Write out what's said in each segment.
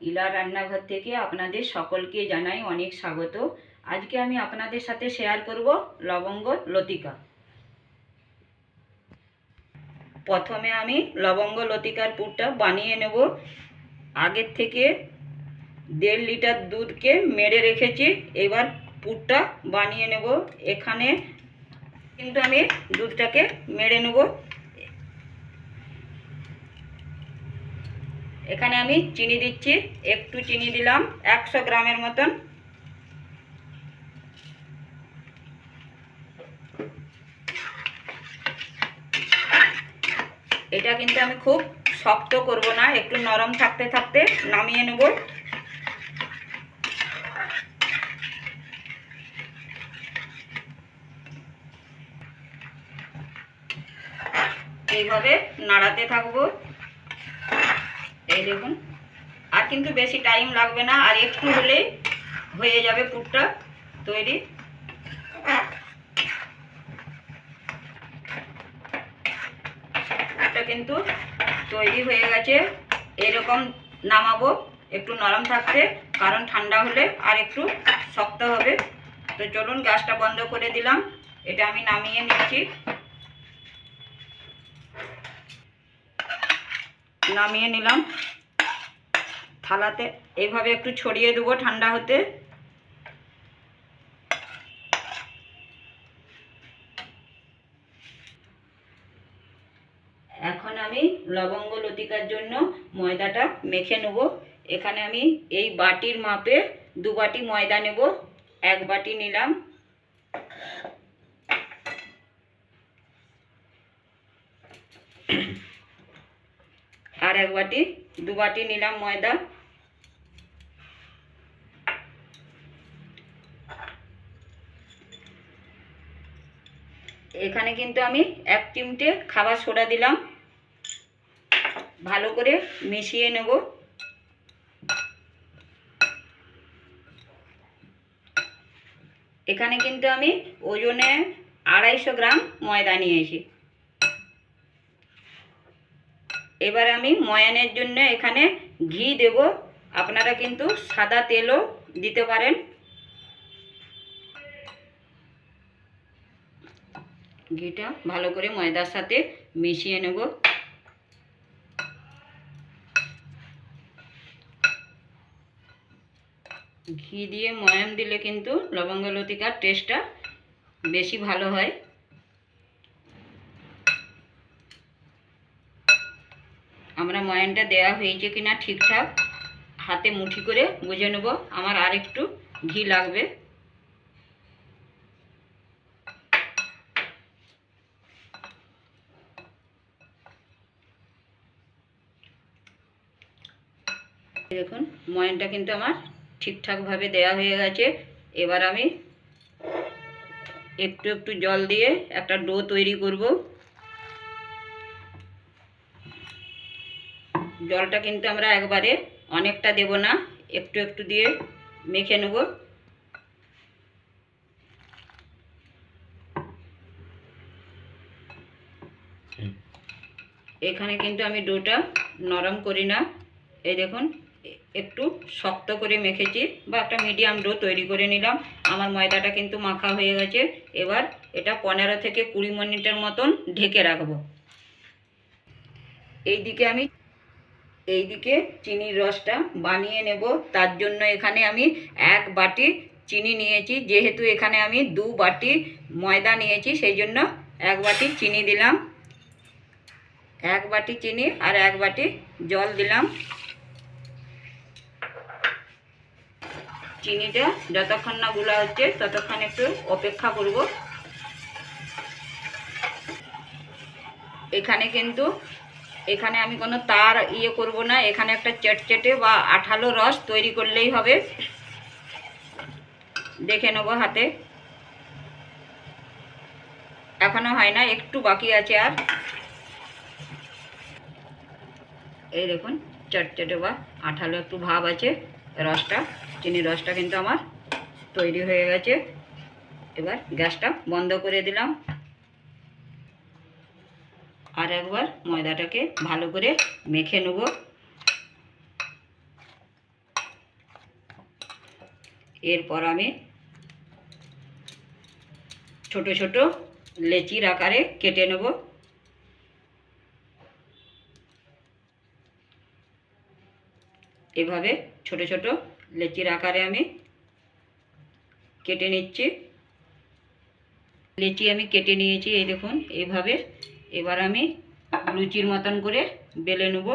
ইলা রান্নাঘর থেকে আপনাদের সকলকে জানাই অনেক স্বাগত। আজকে আমি আপনাদের সাথে শেয়ার করব লবঙ্গ লতিকা। প্রথমে আমি লবঙ্গ লতিকার পুরটা বানিয়ে নেব। আগের থেকে দেড় লিটার দুধকে মেরে রেখেছি, এবার পুরটা বানিয়ে নেব। এখানে কিন্তু আমি দুধটাকে মেরে নেব। এখানে আমি চিনি দিচ্ছি, একটু চিনি দিলাম, একশো গ্রামের মতন। এটা কিন্তু আমি খুব শক্ত করব না, একটু নরম থাকতে থাকতে নামিয়ে নেব। এইভাবে নাড়াতে থাকব। এই দেখুন। আর কিন্তু বেশি টাইম লাগবে না, আর একটু হলেই হয়ে যাবে পুরটা তৈরি। পুরটা কিন্তু তৈরি হয়ে গেছে। এরকম নামাবো, একটু নরম থাকতে, কারণ ঠান্ডা হলে আর একটু শক্ত হবে। তো চলুন, গ্যাসটা বন্ধ করে দিলাম। এটা আমি নামিয়ে নিচ্ছি। নামিয়ে নিলাম। থালাতে এইভাবে একটু ছড়িয়ে দেবো ঠান্ডা হতে। এখন আমি লবঙ্গ লতিকার জন্য ময়দাটা মেখে নেব। এখানে আমি এই বাটির মাপে দু বাটি ময়দা নেব, এক বাটি নিলাম। আর এক বাটি, দু বাটি নিলাম ময়দা। এখানে কিন্তু আমি এক চিমটে খাবার সোডা দিলাম। ভালো করে মিশিয়ে নেব। এখানে কিন্তু আমি ওজনে আড়াইশো গ্রাম ময়দা নিয়েছি। এবার আমি ময়ানের জন্য এখানে ঘি দেব। আপনারা কিন্তু সাদা তেলও দিতে পারেন। ঘিটা ভালো করে ময়দার সাথে মিশিয়ে নেব। ঘি দিয়ে ময়ান দিলে কিন্তু লবঙ্গ লতিকার টেস্টটা বেশি ভালো হয় আমরা ময়ানটা দেওয়া হয়েছে কিনা ঠিকঠাক, হাতে মুঠি করে বুঝে নেব, আমার আর একটু ঘি লাগবে। দেখুন, ময়ানটা কিন্তু আমার ঠিকঠাকভাবে দেয়া হয়ে গেছে। এবার আমি একটু একটু জল দিয়ে একটা ডো তৈরি করব। জলটা কিন্তু আমরা একবারে অনেকটা দেব না, একটু একটু দিয়ে মেখে নেব। এখানে কিন্তু আমি ডোটা নরম করি না। এই দেখুন, একটু শক্ত করে মেখেছি বা একটা মিডিয়াম ডো তৈরি করে নিলাম। আমার ময়দাটা কিন্তু মাখা হয়ে গেছে। এবার এটা পনেরো থেকে কুড়ি মিনিটের মতন ঢেকে রাখব। এইদিকে আমি এইদিকে চিনির রসটা বানিয়ে নেব। তার জন্য এখানে আমি এক বাটি চিনি নিয়েছি। যেহেতু এখানে আমি দু বাটি ময়দা নিয়েছি, সেই জন্য এক বাটি চিনি দিলাম। এক বাটি চিনি আর এক বাটি জল দিলাম। চিনিটা যতক্ষণ না গুলা হচ্ছে, ততক্ষণ একটু অপেক্ষা করব। এখানে কিন্তু এখানে আমি কোনো তার ইয়ে করব না। এখানে একটা চেটচেটে বা আঠালো রস তৈরি করলেই হবে। দেখে নেব হাতে। এখনও হয় না, একটু বাকি আছে আর। এই দেখুন, চটচটে বা আঠালো একটু ভাব আছে রসটা। চিনির রসটা কিন্তু আমার তৈরি হয়ে গেছে। এবার গ্যাসটা বন্ধ করে দিলাম। আর একবার ময়দাটাকে ভালো করে মেখে নেব। এরপর আমি ছোট ছোট লেচির আকারে কেটে নেব। এভাবে ছোট ছোট লেচির আকারে আমি কেটে নিচ্ছি। লেচি আমি কেটে নিয়েছি, এই দেখুন, এইভাবে এবার আমি লুচির মতন করে বেলে নেব।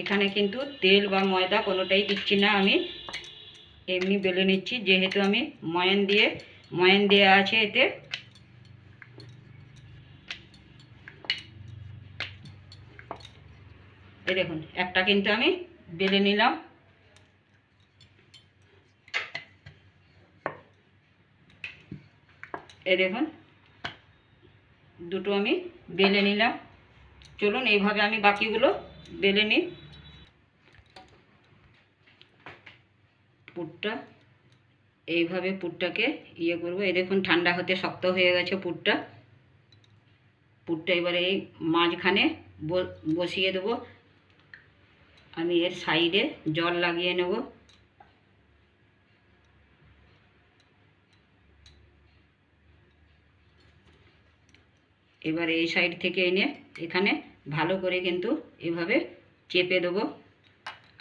এখানে কিন্তু তেল বা ময়দা কোনোটাই দিচ্ছি না আমি। এমনি বেলে নিচ্ছি, যেহেতু আমি ময়ান দিয়ে, ময়ান দেওয়া আছে এতে। এই দেখুন, একটা কিন্তু আমি বেলে নিলাম। এই দেখুন, দুটো আমি বেলে নিলাম। চলুন, এইভাবে আমি বাকিগুলো বেলে নিই। পুরটা, এইভাবে পুরটাকে ইয়ে করব। এই দেখুন, ঠান্ডা হতে শক্ত হয়ে গেছে পুরটা। পুরটা এবারে এই মাঝখানে বসিয়ে দেবো। আমি এর সাইডে জল লাগিয়ে নেব। এবার এই সাইড থেকে এনে এখানে ভালো করে কিন্তু এভাবে চেপে দেবো।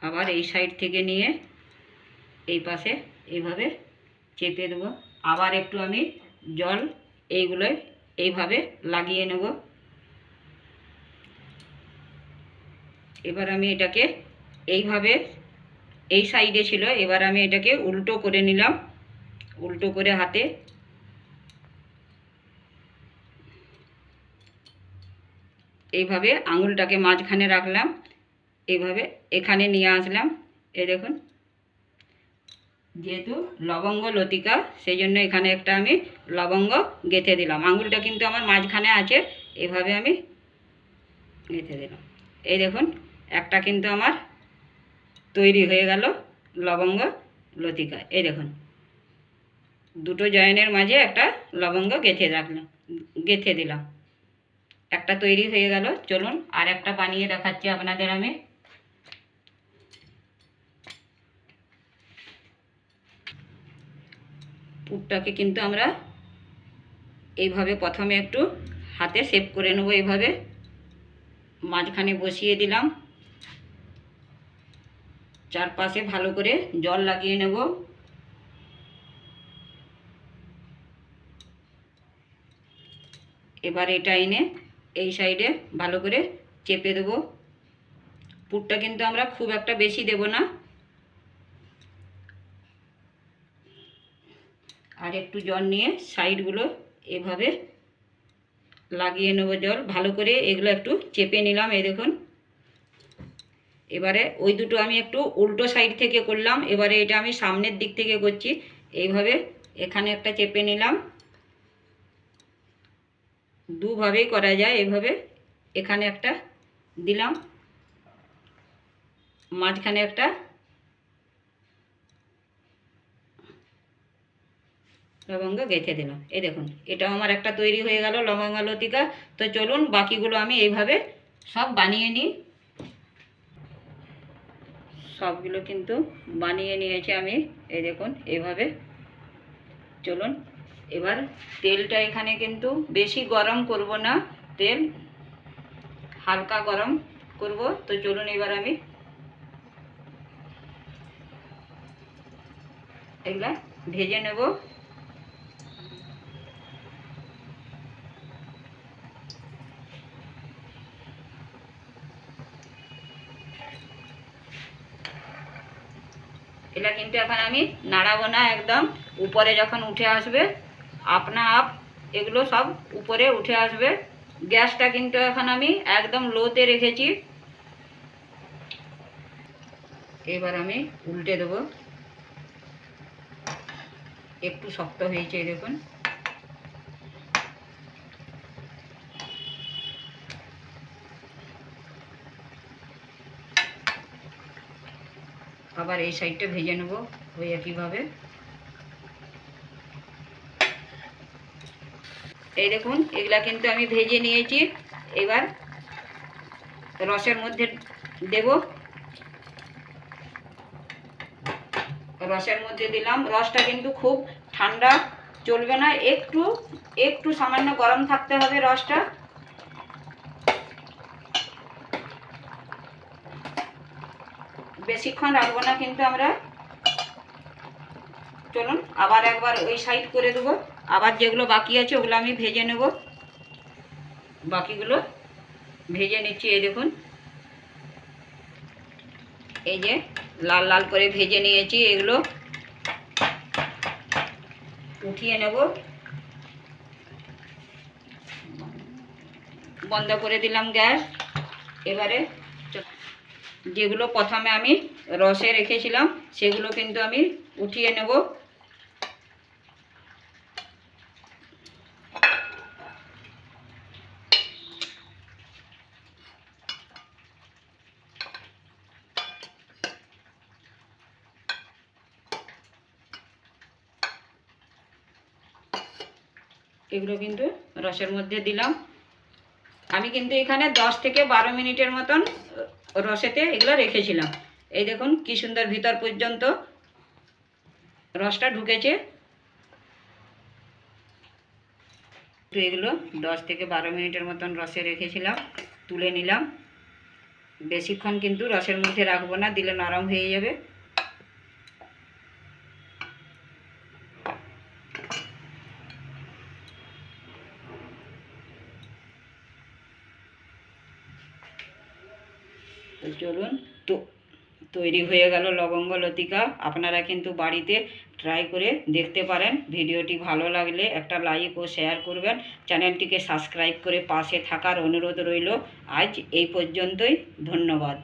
আবার এই সাইড থেকে নিয়ে এই পাশে এইভাবে চেপে দেবো। আবার একটু আমি জল এইগুলোয় এইভাবে লাগিয়ে নেব। এবার আমি এটাকে এইভাবে এই সাইডে ছিল, এবার আমি এটাকে উল্টো করে নিলাম। উল্টো করে হাতে এইভাবে আঙুলটাকে মাঝখানে রাখলাম, এইভাবে এখানে নিয়ে আসলাম। এই দেখুন, যেহেতু লবঙ্গ লতিকা, সেই জন্য এখানে একটা আমি লবঙ্গ গেঁথে দিলাম। আঙুলটা কিন্তু আমার মাঝখানে আছে, এভাবে আমি গেঁথে দিলাম। এই দেখুন, একটা কিন্তু আমার তৈরি হয়ে গেল লবঙ্গ লতিকা। এই দেখুন, দুটো জয়েনের মাঝে একটা লবঙ্গ গেঁথে রাখলাম, গেঁথে দিলাম। একটা তৈরি হয়ে গেল। চলুন আর একটা বানিয়ে দেখাচ্ছি আপনাদের আমি। পুরটাকে কিন্তু আমরা এইভাবে প্রথমে একটু হাতে সেভ করে নেব এইভাবে। মাঝখানে বসিয়ে দিলাম। চারপাশে ভালো করে জল লাগিয়ে নেব। এবার এটা এনে এই সাইডে ভালো করে চেপে দেবো। পুরটা কিন্তু আমরা খুব একটা বেশি দেব না। আর একটু জল নিয়ে সাইডগুলো এভাবে লাগিয়ে নেব জল। ভালো করে এগুলো একটু চেপে নিলাম, এই দেখুন। এবারে ওই দুটো আমি একটু উল্টো সাইড থেকে করলাম। এবারে এটা আমি সামনের দিক থেকে করছি। এইভাবে এখানে একটা চেপে নিলাম। দুভাবেই করা যায়। এভাবে এখানে একটা দিলাম। মাঝখানে একটা লবঙ্গ গেঁথে দিলাম। এই দেখুন, এটাও আমার একটা তৈরি হয়ে গেল লবঙ্গ লতিকা। তো চলুন, বাকিগুলো আমি এইভাবে সব বানিয়ে নিই। সবগুলো কিন্তু বানিয়ে নিয়েছি আমি। এই দেখুন এইভাবে চলুন এবার তেলটা এখানে কিন্তু বেশি গরম করব না। তেল হালকা গরম করব। তো চলুন এবার আমি এগুলা ভেজে নেব। এটা কিন্তু এখন আমি নাড়াবো না একদম। উপরে যখন উঠে আসবে আপনা আপ এগুলো সব উপরে উঠে আসবে। গ্যাসটা কিন্তু এখন আমি একদম লোতে রেখেছি। এবার আমি উল্টে দেবো। একটু শক্ত হয়েছে দেখুন। আবার এই সাইডটা ভেজে নেব ওই একইভাবে। এই দেখুন, এগুলা কিন্তু আমি ভেজে নিয়েছি। এবার রসের মধ্যে দেব। রসের মধ্যে দিলাম। রসটা কিন্তু খুব ঠান্ডা চলবে না, একটু একটু সামান্য গরম থাকতে হবে রসটা। বেশিক্ষণ রাখব না কিন্তু আমরা। চলুন, আবার একবার ওই সাইড করে দেবো। আবার যেগুলো বাকি আছে ওগুলো আমি ভেজে নেব। বাকিগুলো ভেজে নিচ্ছি, এই দেখুন। এই যে লাল লাল করে ভেজে নিয়েছি, এগুলো উঠিয়ে নেব। বন্ধ করে দিলাম গ্যাস। এবারে যেগুলো প্রথমে আমি রসে রেখেছিলাম, সেগুলো কিন্তু আমি উঠিয়ে নেব। এগুলো কিন্তু রসের মধ্যে দিলাম। আমি কিন্তু এখানে দশ থেকে বারো মিনিটের মতন রসেতে এগুলো রেখেছিলাম। এই দেখুন কি সুন্দর ভিতর পর্যন্ত রসটা ঢুকেছে। তো এগুলো দশ থেকে বারো মিনিটের মতন রসে রেখেছিলাম, তুলে নিলাম। বেশিক্ষণ কিন্তু রসের মধ্যে রাখব না, দিলে নরম হয়ে যাবে। তো চলুন, তো তৈরি হয়ে গেল লবঙ্গ লতিকা। আপনারা কিন্তু বাড়িতে ট্রাই করে দেখতে পারেন। ভিডিওটি ভালো লাগলে একটা লাইক ও শেয়ার করবেন। চ্যানেলটিকে সাবস্ক্রাইব করে পাশে থাকার অনুরোধ রইল। আজ এই পর্যন্তই, ধন্যবাদ।